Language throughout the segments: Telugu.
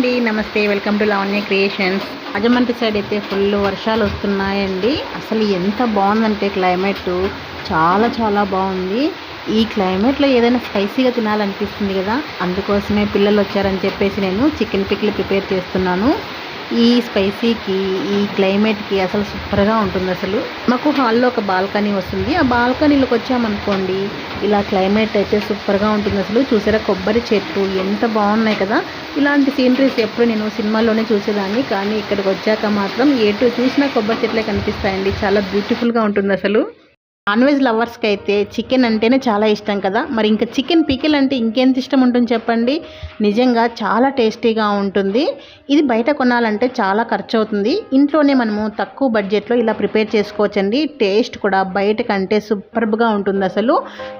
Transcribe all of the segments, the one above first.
అండి నమస్తే వెల్కమ్ టు లావణ్య క్రియేషన్స్. అజమంతి సైడ్ అయితే ఫుల్ వర్షాలు వస్తున్నాయండి. అసలు ఎంత బాగుందంటే క్లైమేట్. చాలా చాలా బాగుంది. ఈ క్లైమేట్లో ఏదైనా స్పైసీగా తినాలనిపిస్తుంది కదా. అందుకోసమే పిల్లలు వచ్చారని చెప్పేసి నేను చికెన్ పిక్లు ప్రిపేర్ చేస్తున్నాను. ఈ స్పైసీకి ఈ క్లైమేట్కి అసలు సూపర్గా ఉంటుంది అసలు. మాకు హాల్లో ఒక బాల్కనీ వస్తుంది. ఆ బాల్కనీలోకి వచ్చామనుకోండి ఇలా క్లైమేట్ అయితే సూపర్గా ఉంటుంది అసలు. చూసారా కొబ్బరి చెట్లు ఎంత బాగున్నాయి కదా. ఇలాంటి సీనరీస్ ఎప్పుడు నేను సినిమాల్లోనే చూసేదాన్ని. కానీ ఇక్కడికి వచ్చాక మాత్రం ఎటు చూసినా కొబ్బరి చెట్లే కనిపిస్తాయండి. చాలా బ్యూటిఫుల్గా ఉంటుంది అసలు. నాన్ వెజ్ లవర్స్కి అయితే చికెన్ అంటేనే చాలా ఇష్టం కదా? మరి ఇంకా చికెన్ పికిల్ అంటే ఇంకెంత ఇష్టం ఉంటుంది చెప్పండి? నిజంగా చాలా టేస్టీగా ఉంటుంది. ఇది బయట కొనాలంటే చాలా ఖర్చు అవుతుంది ఇంట్లోనే మనము తక్కువ బడ్జెట్లో ఇలా ప్రిపేర్ చేసుకోవచ్చండి. టేస్ట్ కూడా బయట కంటే సూపర్బ్గా ఉంటుంది అసలు.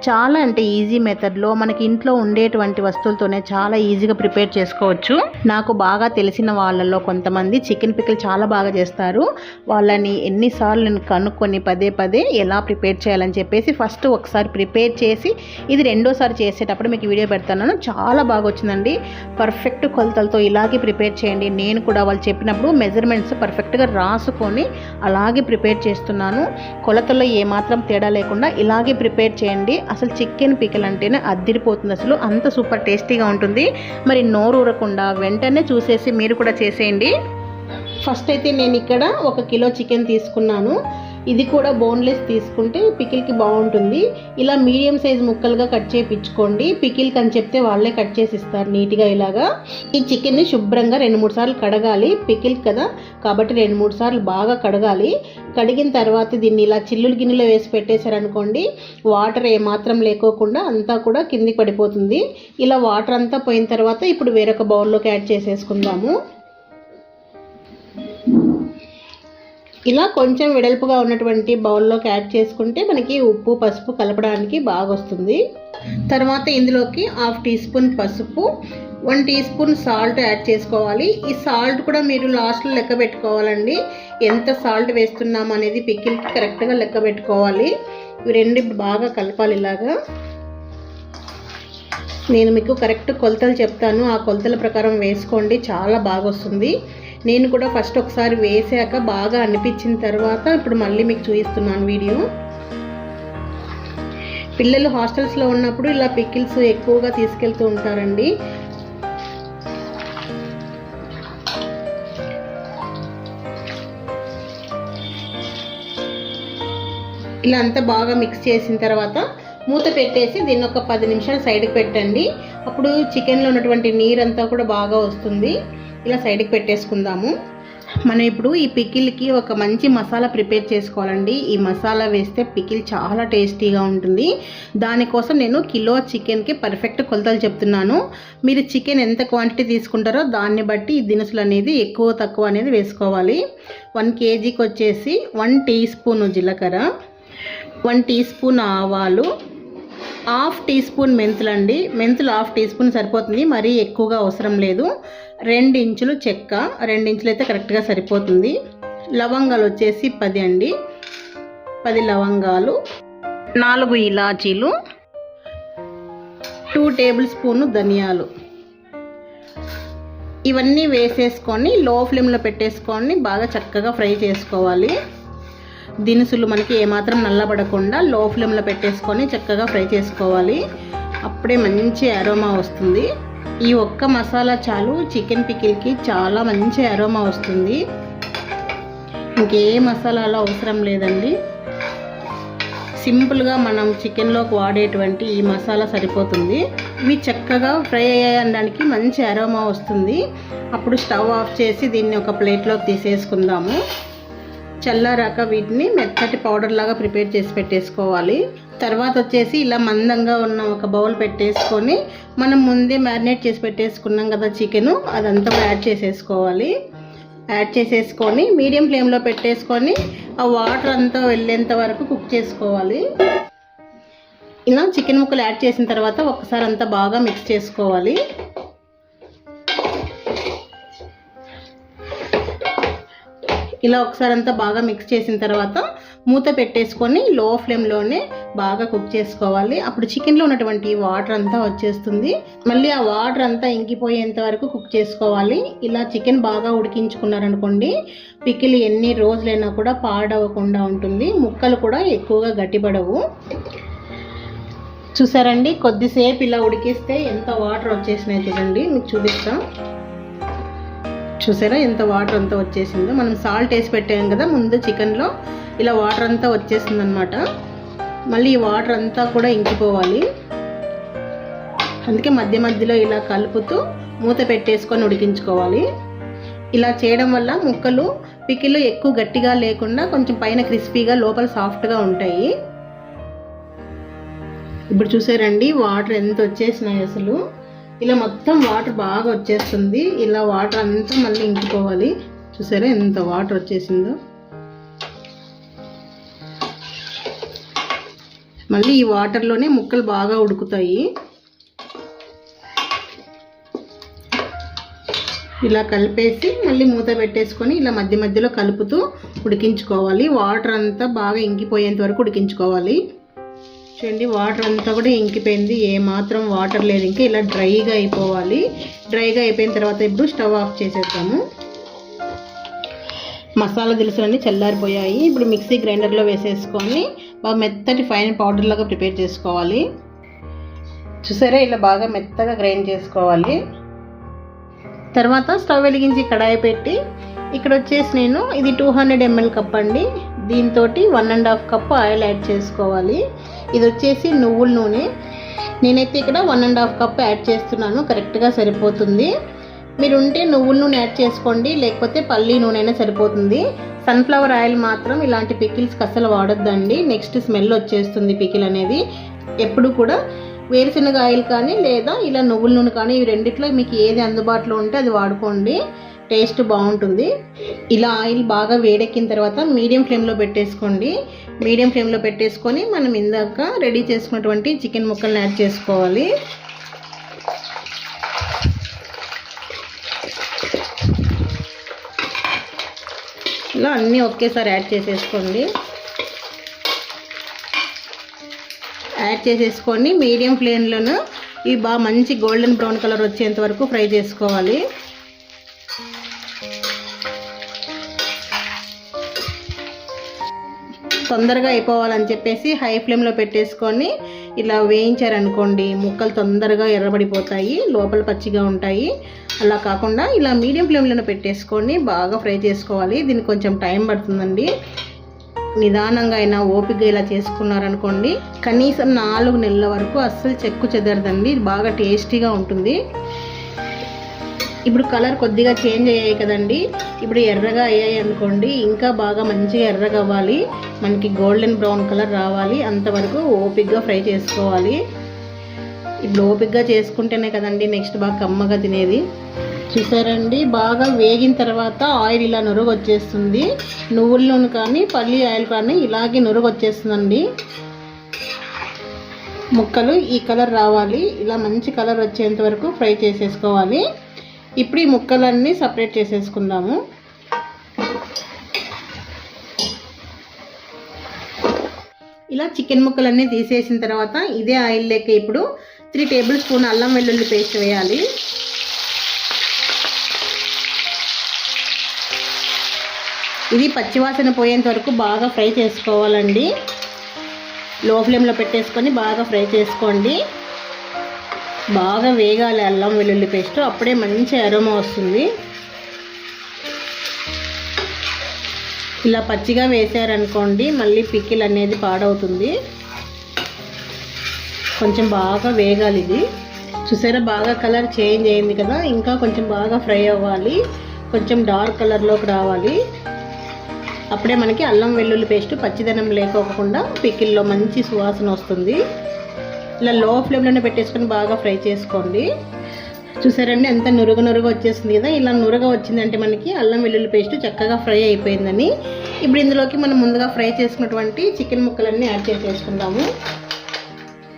చాలా అంటే ఈజీ మెథడ్లో మనకి ఇంట్లో ఉండేటువంటి వస్తువులతోనే చాలా ఈజీగా ప్రిపేర్ చేసుకోవచ్చు. నాకు బాగా తెలిసిన వాళ్ళల్లో కొంతమంది చికెన్ పికిల్ చాలా బాగా చేస్తారు. వాళ్ళని ఎన్నిసార్లు నేను కనుక్కొని పదే పదే ఎలా ప్రిపేర్ చేయాలని చెప్పేసి ఫస్ట్ ఒకసారి ప్రిపేర్ చేసి ఇది రెండోసారి చేసేటప్పుడు మీకు వీడియో పెడతాను. చాలా బాగా వచ్చిందండి. పర్ఫెక్ట్ కొలతలతో ఇలాగే ప్రిపేర్ చేయండి. నేను కూడా వాళ్ళు చెప్పినప్పుడు మెజర్మెంట్స్ పర్ఫెక్ట్గా రాసుకొని అలాగే ప్రిపేర్ చేస్తున్నాను. కొలతల్లో ఏమాత్రం తేడా లేకుండా ఇలాగే ప్రిపేర్ చేయండి. అసలు చికెన్ పికల్ అంటేనే అద్దిరిపోతుంది అసలు. అంత సూపర్ టేస్టీగా ఉంటుంది. మరి నోరు ఊరకుండా వెంటనే చూసేసి మీరు కూడా చేసేయండి. ఫస్ట్ అయితే నేను ఇక్కడ ఒక కిలో చికెన్ తీసుకున్నాను. ఇది కూడా బోన్లెస్ తీసుకుంటే పికిల్కి బాగుంటుంది. ఇలా మీడియం సైజ్ ముక్కలుగా కట్ చేయించుకోండి. పికిల్కి అని చెప్తే వాళ్ళే కట్ చేసి ఇస్తారు నీట్గా ఇలాగా. ఈ చికెన్ని శుభ్రంగా రెండు మూడు సార్లు కడగాలి. పికిల్ కదా? కాబట్టి రెండు మూడు సార్లు బాగా కడగాలి. కడిగిన తర్వాత దీన్ని ఇలా చిల్లులు గిన్నెలో వేసి పెట్టేశారనుకోండి వాటర్ ఏమాత్రం లేకోకుండా అంతా కూడా కిందికి పడిపోతుంది. ఇలా వాటర్ అంతా పోయిన తర్వాత ఇప్పుడు వేరొక బౌల్లోకి యాడ్ చేసేసుకుందాము. ఇలా కొంచెం వెడల్పుగా ఉన్నటువంటి బౌల్లోకి యాడ్ చేసుకుంటే మనకి ఉప్పు పసుపు కలపడానికి బాగా వస్తుంది తర్వాత ఇందులోకి హాఫ్ టీ స్పూన్ పసుపు one tea spoon salt add చేసుకోవాలి. ఈ సాల్ట్ కూడా మీరు లాస్ట్లో లెక్క పెట్టుకోవాలండి. ఎంత సాల్ట్ వేస్తున్నాం అనేది పికిల్కి కరెక్ట్గా లెక్క పెట్టుకోవాలి. ఇవి రెండు బాగా కలపాలి ఇలాగా. నేను మీకు కరెక్ట్ కొలతలు చెప్తాను. ఆ కొలతల ప్రకారం వేసుకోండి. చాలా బాగా వస్తుంది నేను కూడా ఫస్ట్ ఒకసారి వేసాక బాగా అనిపించిన తర్వాత ఇప్పుడు మళ్ళీ మీకు చూపిస్తున్నాను వీడియో. పిల్లలు హాస్టల్స్లో ఉన్నప్పుడు ఇలా పికిల్స్ ఎక్కువగా తీసుకెళ్తూ ఉంటారండి. ఇలా అంతా బాగా మిక్స్ చేసిన తర్వాత మూత పెట్టేసి దీన్ని ఒక పది నిమిషాలు సైడ్కి పెట్టండి. అప్పుడు చికెన్లో ఉన్నటువంటి నీరంతా కూడా బాగా వస్తుంది. ఇలా సైడ్కి పెట్టేసుకుందాము. మనం ఇప్పుడు ఈ పికిల్కి ఒక మంచి మసాలా ప్రిపేర్ చేసుకోవాలండి. ఈ మసాలా వేస్తే పికిల్ చాలా టేస్టీగా ఉంటుంది. దానికోసం నేను కిలో చికెన్కి పర్ఫెక్ట్ కొలతలు చెప్తున్నాను. మీరు చికెన్ ఎంత క్వాంటిటీ తీసుకుంటారో దాన్ని బట్టి ఈ దినుసులు అనేది ఎక్కువ తక్కువ అనేది వేసుకోవాలి. వన్ కేజీకి వచ్చేసి వన్ టీ స్పూన్ జీలకర్ర వన్ టీ స్పూన్ ఆవాలు హాఫ్ టీ స్పూన్ మెంతులు అండి. మెంతులు హాఫ్ టీ స్పూన్ సరిపోతుంది. మరీ ఎక్కువగా అవసరం లేదు. రెండు ఇంచులు చెక్క. రెండు ఇంచులు అయితే కరెక్ట్గా సరిపోతుంది. లవంగాలు వచ్చేసి పది అండి. పది లవంగాలు. నాలుగు ఇలాచీలు. టూ టేబుల్ స్పూన్ ధనియాలు. ఇవన్నీ వేసేసుకొని లో ఫ్లేమ్లో పెట్టేసుకొని బాగా చక్కగా ఫ్రై చేసుకోవాలి. దినుసులు మనకి ఏమాత్రం నల్లబడకుండా లో ఫ్లేమ్లో పెట్టేసుకొని చక్కగా ఫ్రై చేసుకోవాలి. అప్పుడే మంచి అరోమా వస్తుంది. ఈ ఒక్క మసాలా చాలు చికెన్ పికిల్కి చాలా మంచి అరోమా వస్తుంది. ఇంకే మసాలాలు అవసరం లేదండి. సింపుల్గా మనం చికెన్లోకి వాడేటువంటి ఈ మసాలా సరిపోతుంది. ఇవి చక్కగా ఫ్రై అయ్యడానికి మంచి అరోమా వస్తుంది. అప్పుడు స్టవ్ ఆఫ్ చేసి దీన్ని ఒక ప్లేట్లోకి తీసేసుకుందాము. చల్లారాక వీటిని మెత్తటి పౌడర్ లాగా ప్రిపేర్ చేసి పెట్టేసుకోవాలి. తర్వాత వచ్చేసి ఇలా మందంగా ఉన్న ఒక బౌల్ పెట్టేసుకొని మనం ముందే మ్యారినేట్ చేసి పెట్టేసుకున్నాం కదా చికెను అదంతా యాడ్ చేసేసుకోవాలి. యాడ్ చేసేసుకొని మీడియం ఫ్లేమ్లో పెట్టేసుకొని ఆ వాటర్ అంతా వెళ్ళేంత వరకు కుక్ చేసుకోవాలి. ఇలా చికెన్ ముక్కలు యాడ్ చేసిన తర్వాత ఒకసారి అంతా బాగా మిక్స్ చేసుకోవాలి. ఇలా ఒకసారి అంతా బాగా మిక్స్ చేసిన తర్వాత మూత పెట్టేసుకొని లో ఫ్లేమ్లోనే బాగా కుక్ చేసుకోవాలి. అప్పుడు చికెన్లో ఉన్నటువంటి వాటర్ అంతా వచ్చేస్తుంది. మళ్ళీ ఆ వాటర్ అంతా ఇంకిపోయేంత వరకు కుక్ చేసుకోవాలి. ఇలా చికెన్ బాగా ఉడికించుకున్నారనుకోండి పికిల్ ఎన్ని రోజులైనా కూడా పాడవకుండా ఉంటుంది. ముక్కలు కూడా ఎక్కువగా గట్టిపడవు. చూసారండి? కొద్దిసేపు ఇలా ఉడికిస్తే ఎంత వాటర్ వచ్చేసినాయి చూడండి. మీకు చూపిస్తాం. చూసారా? ఎంత వాటర్ అంతా వచ్చేసిందో. మనం సాల్ట్ వేసి పెట్టాం కదా ముందు చికెన్లో ఇలా వాటర్ అంతా వచ్చేసింది అనమాట మళ్ళీ ఈ వాటర్ అంతా కూడా ఇంకిపోవాలి. అందుకే మధ్య మధ్యలో ఇలా కలుపుతూ మూత పెట్టేసుకొని ఉడికించుకోవాలి. ఇలా చేయడం వల్ల ముక్కలు పికిలు ఎక్కువ గట్టిగా లేకుండా కొంచెం పైన క్రిస్పీగా లోపల సాఫ్ట్గా ఉంటాయి. ఇప్పుడు చూసారండి వాటర్ ఎంత వచ్చేసినాయి అసలు. ఇలా మొత్తం వాటర్ బాగా వచ్చేస్తుంది. ఇలా వాటర్ అంతా మళ్ళీ ఇంకిపోవాలి. చూసారా ఎంత వాటర్ వచ్చేసిందో? మళ్ళీ ఈ వాటర్లోనే ముక్కలు బాగా ఉడుకుతాయి. ఇలా కలిపేసి మళ్ళీ మూత పెట్టేసుకొని ఇలా మధ్య మధ్యలో కలుపుతూ ఉడికించుకోవాలి. వాటర్ అంతా బాగా ఇంకిపోయేంత వరకు ఉడికించుకోవాలి. చూడండి వాటర్ అంతా కూడా ఇంకిపోయింది. ఏ మాత్రం వాటర్ లేదు. ఇంకా ఇలా డ్రైగా అయిపోవాలి. డ్రైగా అయిపోయిన తర్వాత ఇప్పుడు స్టవ్ ఆఫ్ చేసేద్దాము. మసాలా దినుసులన్నీ చల్లారిపోయాయి. ఇప్పుడు మిక్సీ గ్రైండర్లో వేసేసుకొని బాగా మెత్తటి ఫైన్ పౌడర్ లాగా ప్రిపేర్ చేసుకోవాలి. చూసారా? ఇలా బాగా మెత్తగా గ్రైండ్ చేసుకోవాలి. తర్వాత స్టవ్ వెలిగించి కడాయి పెట్టి ఇక్కడ వచ్చేసి నేను ఇది టూ హండ్రెడ్ ఎంఎల్ కప్ అండి. దీంతో one and half cup oil add చేసుకోవాలి. ఇది వచ్చేసి నువ్వుల నూనె. నేనైతే ఇక్కడ one and half cup add చేస్తున్నాను. కరెక్ట్గా సరిపోతుంది. మీరు ఉంటే నువ్వుల నూనె యాడ్ చేసుకోండి. లేకపోతే పల్లి నూనె అయినా సరిపోతుంది. సన్ఫ్లవర్ ఆయిల్ మాత్రం ఇలాంటి పికిల్స్కి అసలు వాడొద్దండి. నెక్స్ట్ స్మెల్ వచ్చేస్తుంది పికిల్ అనేది. ఎప్పుడు కూడా వేరుశనగ ఆయిల్ కానీ లేదా ఇలా నువ్వుల నూనె కానీ ఈ రెండిట్లో మీకు ఏది అందుబాటులో ఉంటే అది వాడుకోండి. టేస్ట్ బాగుంటుంది. ఇలా ఆయిల్ బాగా వేడెక్కిన తర్వాత మీడియం ఫ్లేమ్లో పెట్టేసుకోండి. మీడియం ఫ్లేమ్లో పెట్టేసుకొని మనం ఇందాక రెడీ చేసుకున్నటువంటి చికెన్ ముక్కలను యాడ్ చేసుకోవాలి. ఇలా అన్నీ ఒకేసారి యాడ్ చేసేసుకోండి. యాడ్ చేసేసుకొని మీడియం ఫ్లేమ్లోనూ ఇవి బాగా మంచి గోల్డెన్ బ్రౌన్ కలర్ వచ్చేంత వరకు ఫ్రై చేసుకోవాలి. తొందరగా అయిపోవాలని చెప్పేసి హై ఫ్లేమ్లో పెట్టేసుకొని ఇలా వేయించారనుకోండి ముక్కలు తొందరగా ఎర్రబడిపోతాయి లోపల పచ్చిగా ఉంటాయి. అలా కాకుండా ఇలా మీడియం ఫ్లేమ్లో పెట్టేసుకొని బాగా ఫ్రై చేసుకోవాలి. దీనికి కొంచెం టైం పడుతుందండి. నిదానంగా అయినా ఓపిక ఇలా చేసుకున్నారనుకోండి కనీసం నాలుగు నెలల వరకు అస్సలు చెక్కు చెదరదండి. బాగా టేస్టీగా ఉంటుంది. ఇప్పుడు కలర్ కొద్దిగా చేంజ్ అయ్యాయి కదండి. ఇప్పుడు ఎర్రగా అయ్యాయి అనుకోండి ఇంకా బాగా మంచిగా ఎర్రగా అవ్వాలి మనకి గోల్డెన్ బ్రౌన్ కలర్ రావాలి. అంతవరకు ఓపిక్గా ఫ్రై చేసుకోవాలి. ఇప్పుడు ఓపిక్గా చేసుకుంటేనే కదండి నెక్స్ట్ బాగా కమ్మగా తినేది. చూసారండి బాగా వేగిన తర్వాత ఆయిల్ ఇలా నురుగు వచ్చేస్తుంది నువ్వుల నూనె కానీ పల్లి ఆయిల్ కానీ ఇలాగే నురుగు వచ్చేస్తుందండి ముక్కలు ఈ కలర్ రావాలి. ఇలా మంచి కలర్ వచ్చేంత వరకు ఫ్రై చేసేసుకోవాలి. ఇప్పుడు ఈ ముక్కలన్నీ సపరేట్ చేసేసుకుందాము. ఇలా చికెన్ ముక్కలన్నీ తీసేసిన తర్వాత ఇదే ఆయిల్ లెక్క ఇప్పుడు త్రీ టేబుల్ స్పూన్ అల్లం వెల్లుల్లి పేస్ట్ వేయాలి. ఇది పచ్చివాసన పోయేంత వరకు బాగా ఫ్రై చేసుకోవాలండి. లో ఫ్లేమ్లో పెట్టేసుకొని బాగా ఫ్రై చేసుకోండి. బాగా వేగాలి అల్లం వెల్లుల్లి పేస్ట్. అప్పుడే మంచి అరోమా వస్తుంది. ఇలా పచ్చిగా వేసారనుకోండి మళ్ళీ పికిల్ అనేది పాడవుతుంది. కొంచెం బాగా వేగాలి ఇది. చూసారా బాగా కలర్ చేంజ్ అయింది కదా? ఇంకా కొంచెం బాగా ఫ్రై అవ్వాలి. కొంచెం డార్క్ కలర్లోకి రావాలి. అప్పుడే మనకి అల్లం వెల్లుల్లి పేస్ట్ పచ్చిదనం లేకోకుండా పికిల్లో మంచి సువాసన వస్తుంది. ఇలా లో ఫ్లేమ్లోనే పెట్టేసుకొని బాగా ఫ్రై చేసుకోండి. చూసారండి ఎంత నురుగు నురుగు వచ్చేసింది కదా? ఇలా నురుగ వచ్చిందంటే మనకి అల్లం వెల్లుల్లి పేస్ట్ చక్కగా ఫ్రై అయిపోయిందని. ఇప్పుడు ఇందులోకి మనం ముందుగా ఫ్రై చేసుకున్నటువంటి చికెన్ ముక్కలన్నీ యాడ్ చేసేసుకుందాము.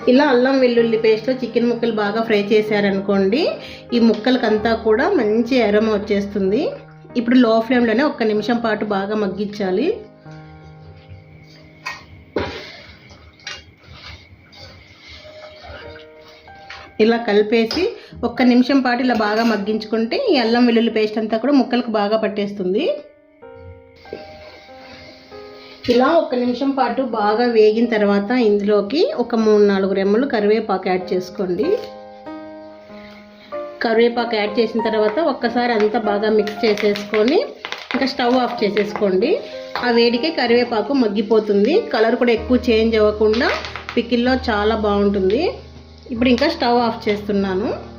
ఇలా అల్లం వెల్లుల్లి పేస్ట్లో చికెన్ ముక్కలు బాగా ఫ్రై చేశారనుకోండి ఈ ముక్కలకంతా కూడా మంచి ఎరమ వచ్చేస్తుంది. ఇప్పుడు లో ఫ్లేమ్లోనే ఒక్క నిమిషం పాటు బాగా మగ్గించాలి. ఇలా కలిపేసి ఒక్క నిమిషం పాటు ఇలా బాగా మగ్గించుకుంటే ఈ అల్లం వెల్లుల్లి పేస్ట్ అంతా కూడా ముక్కలకు బాగా పట్టేస్తుంది. ఇలా ఒక నిమిషం పాటు బాగా వేగిన తర్వాత ఇందులోకి ఒక మూడు నాలుగు రెమ్మలు కరివేపాకు యాడ్ చేసుకోండి. కరివేపాకు యాడ్ చేసిన తర్వాత ఒక్కసారి అంతా బాగా మిక్స్ చేసేసుకొని ఇంకా స్టవ్ ఆఫ్ చేసేసుకోండి. ఆ వేడికే కరివేపాకు మగ్గిపోతుంది. కలర్ కూడా ఎక్కువ చేంజ్ అవ్వకుండా పికిల్లో చాలా బాగుంటుంది. ఇప్పుడు ఇంకా స్టవ్ ఆఫ్ చేస్తున్నాను.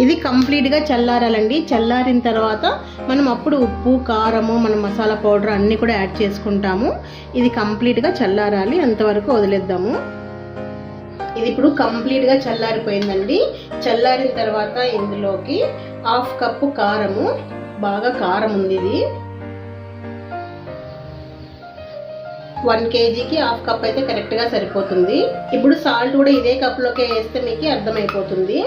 ఇది కంప్లీట్గా చల్లారాలండి. చల్లారిన తర్వాత మనం అప్పుడు ఉప్పు కారము మన మసాలా పౌడర్ అన్నీ కూడా యాడ్ చేసుకుంటాము. ఇది కంప్లీట్గా చల్లారాలి. అంతవరకు వదిలేద్దాము. ఇది ఇప్పుడు కంప్లీట్గా చల్లారిపోయిందండి. చల్లారిన తర్వాత ఇందులోకి హాఫ్ కప్పు కారము. బాగా కారం ఉంది ఇది. వన్ కేజీకి హాఫ్ కప్ అయితే కరెక్ట్గా సరిపోతుంది. ఇప్పుడు సాల్ట్ కూడా ఇదే కప్లోకి వేస్తే మీకు అర్థమైపోతుంది.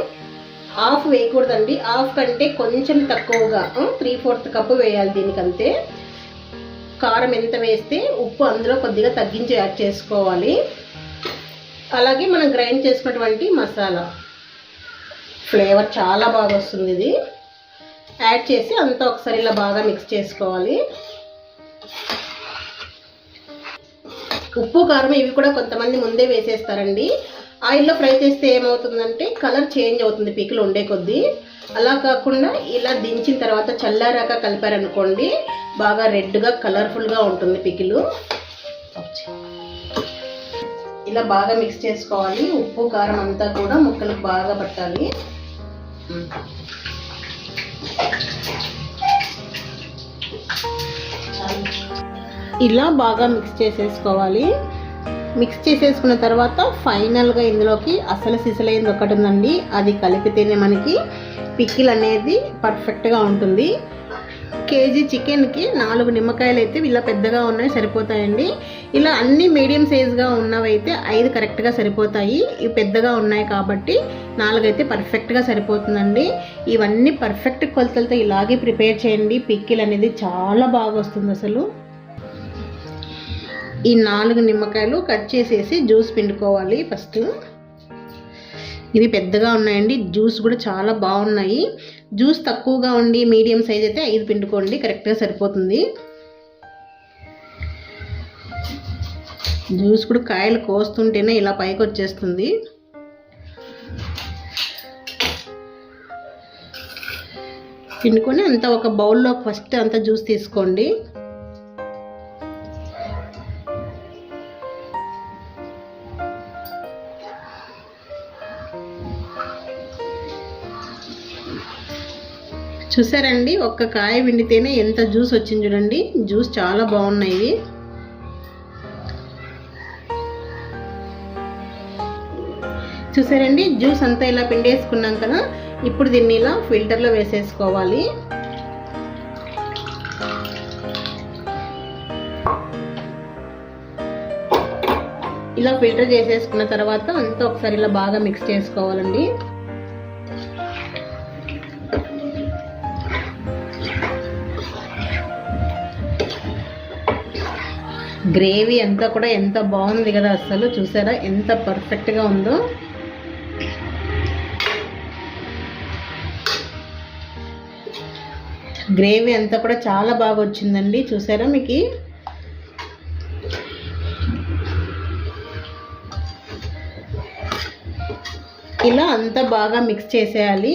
హాఫ్ వేయకూడదండి. హాఫ్ కంటే కొంచెం తక్కువగా త్రీ ఫోర్త్ కప్పు వేయాలి దీనికంతే. కారం ఎంత వేస్తే ఉప్పు అందులో కొద్దిగా తగ్గించి యాడ్ చేసుకోవాలి. అలాగే మనం గ్రైండ్ చేసుకున్నటువంటి మసాలా. ఫ్లేవర్ చాలా బాగా వస్తుంది ఇది. యాడ్ చేసి అంతా ఒకసారి ఇలా బాగా మిక్స్ చేసుకోవాలి. ఉప్పు కారం ఇవి కూడా కొంతమంది ముందే వేసేస్తారండి. ఆయిల్లో ఫ్రై చేస్తే ఏమవుతుందంటే కలర్ చేంజ్ అవుతుంది పికిలు ఉండే కొద్దీ. అలా కాకుండా ఇలా దించిన తర్వాత చల్లారాక కలిపారనుకోండి బాగా రెడ్గా కలర్ఫుల్గా ఉంటుంది పికిలు. ఇలా బాగా మిక్స్ చేసుకోవాలి. ఉప్పు కారం అంతా కూడా ముక్కలకు బాగా పట్టాలి. ఇలా బాగా మిక్స్ చేసేసుకోవాలి. మిక్స్ చేసేసుకున్న తర్వాత ఫైనల్గా ఇందులోకి అసలు సిసలైంది ఒకటి ఉందండి. అది కలిపితేనే మనకి పిక్కిల్ అనేది పర్ఫెక్ట్గా ఉంటుంది. కేజీ చికెన్కి నాలుగు నిమ్మకాయలు అయితే ఇలా పెద్దగా ఉన్నాయి సరిపోతాయండి. ఇలా అన్ని మీడియం సైజ్గా ఉన్నవైతే ఐదు కరెక్ట్గా సరిపోతాయి. ఇవి పెద్దగా ఉన్నాయి కాబట్టి నాలుగైతే పర్ఫెక్ట్గా సరిపోతుందండి. ఇవన్నీ పర్ఫెక్ట్ కొలతలతో ఇలాగే ప్రిపేర్ చేయండి. పిక్కిల్ అనేది చాలా బాగా వస్తుంది అసలు. ఈ నాలుగు నిమ్మకాయలు కట్ చేసేసి జ్యూస్ పిండుకోవాలి ఫస్ట్. ఇవి పెద్దగా ఉన్నాయండి. జ్యూస్ కూడా చాలా బాగున్నాయి. జ్యూస్ తక్కువగా ఉండి మీడియం సైజ్ అయితే ఐదు పిండుకోండి. కరెక్ట్గా సరిపోతుంది. జ్యూస్ కూడా కాయలు కోస్తుంటేనే ఇలా పైకి వచ్చేస్తుంది. పిండుకొని అంతా ఒక బౌల్లో ఫస్ట్ అంతా జ్యూస్ తీసుకోండి. చూసారండి? ఒక్క కాయ పిండితేనే ఎంత జ్యూస్ వచ్చింది చూడండి. జ్యూస్ చాలా బాగున్నాయి చూసారండి? జ్యూస్ అంతా ఇలా పిండేసుకున్నాం కదా. ఇప్పుడు దీన్ని ఇలా ఫిల్టర్లో వేసేసుకోవాలి. ఇలా ఫిల్టర్ చేసేసుకున్న తర్వాత అంతా ఒకసారి ఇలా బాగా మిక్స్ చేసుకోవాలండి. గ్రేవీ అంతా కూడా ఎంత బాగుంది కదా అసలు చూసారా? ఎంత పర్ఫెక్ట్గా ఉందో. గ్రేవీ అంతా కూడా చాలా బాగా వచ్చిందండి చూసారా మీకు? ఇలా అంతా బాగా మిక్స్ చేసేయాలి.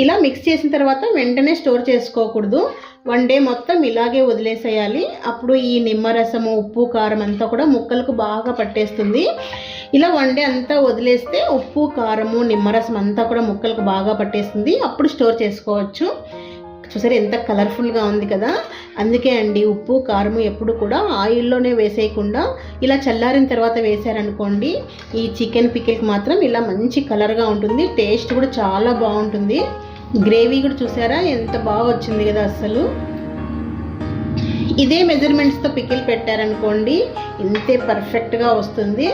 ఇలా మిక్స్ చేసిన తర్వాత వెంటనే స్టోర్ చేసుకోకూడదు. వన్ డే మొత్తం ఇలాగే వదిలేసేయాలి. అప్పుడు ఈ నిమ్మరసము ఉప్పు కారం అంతా కూడా ముక్కలకు బాగా పట్టేస్తుంది. ఇలా వన్ డే అంతా వదిలేస్తే ఉప్పు కారము నిమ్మరసం అంతా కూడా ముక్కలకు బాగా పట్టేస్తుంది. అప్పుడు స్టోర్ చేసుకోవచ్చు. చూసారు ఎంత కలర్ఫుల్గా ఉంది కదా? అందుకే అండి ఉప్పు కారము ఎప్పుడు కూడా ఆయిల్లోనే వేసేయకుండా ఇలా చల్లారిన తర్వాత వేసారనుకోండి ఈ చికెన్ పికిల్కి మాత్రం ఇలా మంచి కలర్గా ఉంటుంది. టేస్ట్ కూడా చాలా బాగుంటుంది. గ్రేవీ కూడా చూసారా? ఎంత బాగా వచ్చింది కదా అసలు ఇదే మెజర్మెంట్స్తో పికిల్ పెట్టారనుకోండి ఇంతే పర్ఫెక్ట్గా వస్తుంది.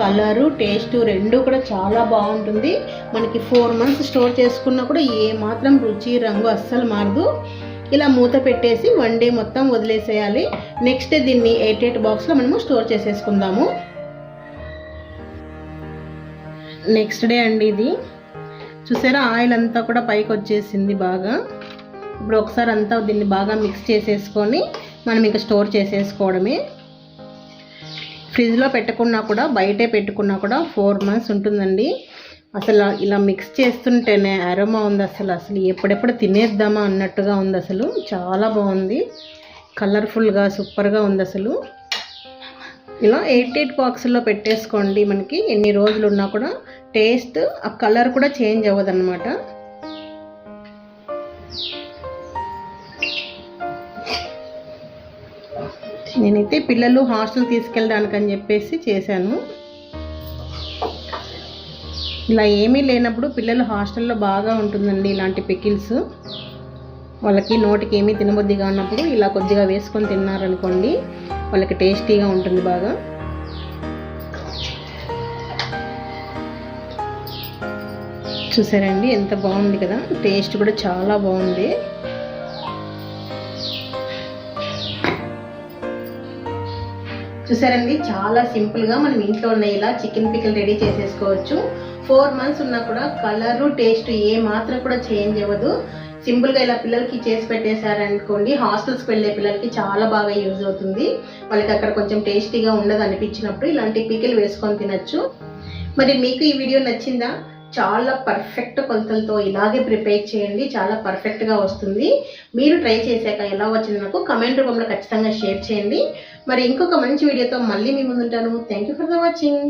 కలరు టేస్ట్ రెండు కూడా చాలా బాగుంటుంది. మనకి ఫోర్ మంత్స్ స్టోర్ చేసుకున్నా కూడా ఏ మాత్రం రుచి రంగు అస్సలు మారదు. ఇలా మూత పెట్టేసి వన్ డే మొత్తం వదిలేసేయాలి. నెక్స్ట్ డే దీన్ని ఎయిట్ ఎయిట్ బాక్స్లో మనము స్టోర్ చేసేసుకుందాము. నెక్స్ట్ డే అండి ఇది. చూసారా ఆయిల్ అంతా కూడా పైకి వచ్చేసింది బాగా. ఇప్పుడు ఒకసారి అంతా దీన్ని బాగా మిక్స్ చేసేసుకొని మనం ఇంకా స్టోర్ చేసేసుకోవడమే. ఫ్రిడ్జ్లో పెట్టుకున్నా కూడా బయటే పెట్టుకున్నా కూడా ఫోర్ మంత్స్ ఉంటుందండి. అసలు ఇలా మిక్స్ చేస్తుంటేనే అరోమా ఉంది అసలు. అసలు ఎప్పుడెప్పుడు తినేద్దామా అన్నట్టుగా ఉంది అసలు. చాలా బాగుంది. కలర్ఫుల్గా సూపర్గా ఉంది అసలు. ఇలా ఎయిట్ ఎయిట్ బాక్స్లో పెట్టేసుకోండి మనకి. ఎన్ని రోజులు ఉన్నా కూడా టేస్ట్ ఆ కలర్ కూడా చేంజ్ అవ్వదు నేనైతే పిల్లలు హాస్టల్ తీసుకెళ్ళడానికి అని చెప్పేసి చేశాను. ఇలా ఏమీ లేనప్పుడు పిల్లలు హాస్టల్లో బాగా ఉంటుందండి ఇలాంటి పికిల్స్. వాళ్ళకి నోటికి ఏమీ తినబుద్దిగా ఉన్నప్పుడు ఇలా కొద్దిగా వేసుకొని తిన్నారనుకోండి వాళ్ళకి టేస్టీగా ఉంటుంది బాగా. చూసారండి ఎంత బాగుంది కదా టేస్ట్ కూడా చాలా బాగుంది. చూసారండి చాలా సింపుల్గా మనం ఇంట్లో ఉన్న ఇలా చికెన్ పికల్ రెడీ చేసేసుకోవచ్చు. ఫోర్ మంత్స్ ఉన్నా కూడా కలరు టేస్ట్ ఏ మాత్రం కూడా చేంజ్ అవ్వదు. సింపుల్గా ఇలా పిల్లలకి చేసి పెట్టేశారనుకోండి హాస్టల్స్కి వెళ్ళే పిల్లలకి చాలా బాగా యూజ్ అవుతుంది. వాళ్ళకి అక్కడ కొంచెం టేస్టీగా ఉండదు అనిపించినప్పుడు ఇలాంటి పికిల్ వేసుకొని తినచ్చు. మరి మీకు ఈ వీడియో నచ్చిందా? చాలా పర్ఫెక్ట్ కొలతలతో ఇలాగే ప్రిపేర్ చేయండి చాలా పర్ఫెక్ట్గా వస్తుంది. మీరు ట్రై చేశాక ఎలా వచ్చింది నాకు కమెంట్ రూపంలో ఖచ్చితంగా షేర్ చేయండి. మరి ఇంకొక మంచి వీడియోతో మళ్ళీ మీ ముందుంటాను. Thank you for the watching